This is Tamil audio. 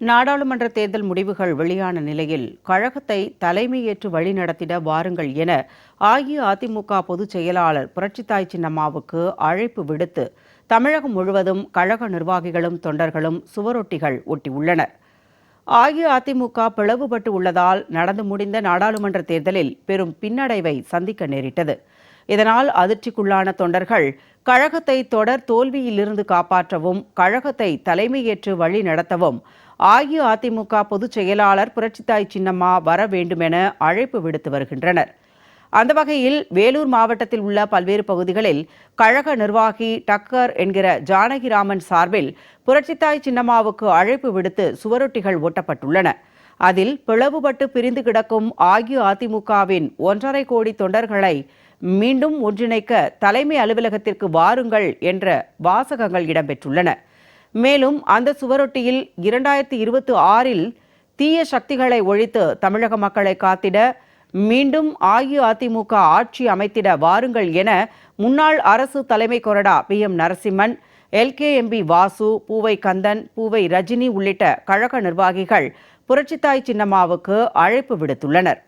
நாடாளுமன்ற தேர்தல் முடிவுகள் வெளியான நிலையில் கழகத்தை தலைமையேற்று வழிநடத்திட வாருங்கள் என அஇஅதிமுக பொதுச் செயலாளர் புரட்சித்தாய் சின்னம்மாவுக்கு அழைப்பு விடுத்து தமிழகம் முழுவதும் கழக நிர்வாகிகளும் தொண்டர்களும் சுவரொட்டிகள் ஒட்டியுள்ளனர். அஇஅதிமுக பிளவுபட்டு உள்ளதால் நடந்து முடிந்த நாடாளுமன்ற தேர்தலில் பெரும் பின்னடைவை சந்திக்க நேரிட்டது. இதனால் அதிர்ச்சிக்குள்ளான தொண்டர்கள் கழகத்தை தொடர் தோல்வியிலிருந்து காப்பாற்றவும் கழகத்தை தலைமையேற்று வழி நடத்தவும் அஇஅதிமுக பொதுச் செயலாளர் புரட்சித்தாய் சின்னம்மா வர வேண்டுமென அழைப்பு விடுத்து வருகின்றனர். அந்த வகையில் வேலூர் மாவட்டத்தில் உள்ள பல்வேறு பகுதிகளில் கழக நிர்வாகி டக்கர் என்கிற ஜானகிராமன் சார்பில் புரட்சித்தாய் சின்னம்மாவுக்கு அழைப்பு விடுத்து சுவரொட்டிகள் ஒட்டப்பட்டுள்ளன அதில் பிளவுபட்டு பிரிந்து கிடக்கும் அஇஅதிமுகவின் ஒன்றரை கோடி தொண்டர்களை மீண்டும் ஒன்றிணைக்க தலைமை அலுவலகத்திற்கு வாருங்கள் என்ற வாசகங்கள் இடம்பெற்றுள்ளன. மேலும் அந்த சுவரொட்டியில் இரண்டாயிரத்தி இருபத்தி ஆறில் தீய சக்திகளை ஒழித்து தமிழக மக்களை காத்திட மீண்டும் அஇஅதிமுக ஆட்சி அமைத்திட வாருங்கள் என முன்னாள் அரசு தலைமை கொறடா P M Narasimhan LKMP Vasu Poovai Kandan Poovai Rajini உள்ளிட்ட கழக நிர்வாகிகள் புரட்சித்தாய் சின்னம்மாவுக்கு அழைப்பு விடுத்துள்ளனர்.